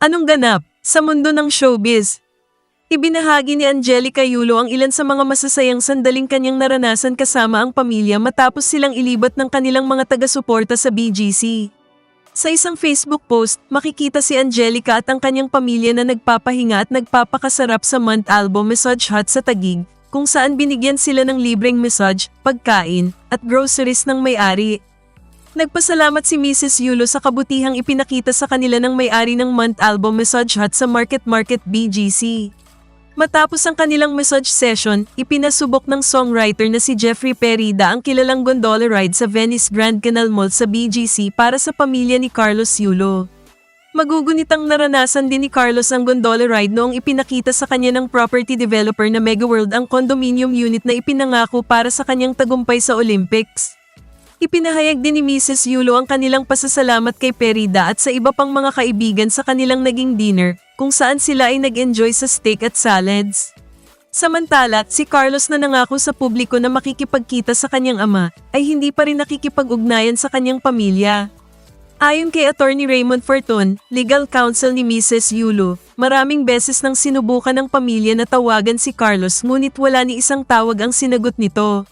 Anong ganap sa mundo ng showbiz? Ibinahagi ni Angelica Yulo ang ilan sa mga masasayang sandaling kanyang naranasan kasama ang pamilya matapos silang ilibat ng kanilang mga taga-suporta sa BGC. Sa isang Facebook post, makikita si Angelica at ang kanyang pamilya na nagpapahinga at nagpapakasarap sa month album Massage Hut sa Tagig, kung saan binigyan sila ng libreng massage, pagkain, at groceries ng may-ari. Nagpasalamat si Mrs. Yulo sa kabutihang ipinakita sa kanila ng may-ari ng month album Massage Hut sa Market Market BGC. Matapos ang kanilang massage session, ipinasubok ng songwriter na si Jeffrey Perida ang kilalang gondola ride sa Venice Grand Canal Mall sa BGC para sa pamilya ni Carlos Yulo. Magugunitang naranasan din ni Carlos ang gondola ride noong ipinakita sa kanya ng property developer na Megaworld ang condominium unit na ipinangako para sa kanyang tagumpay sa Olympics. Ipinahayag din ni Mrs. Yulo ang kanilang pasasalamat kay Perida at sa iba pang mga kaibigan sa kanilang naging dinner, kung saan sila ay nag-enjoy sa steak at salads. Samantala, si Carlos na nangako sa publiko na makikipagkita sa kanyang ama, ay hindi pa rin nakikipag-ugnayan sa kanyang pamilya. Ayon kay Attorney Raymond Fortun, legal counsel ni Mrs. Yulo, maraming beses nang sinubukan ng pamilya na tawagan si Carlos ngunit wala ni isang tawag ang sinagot nito.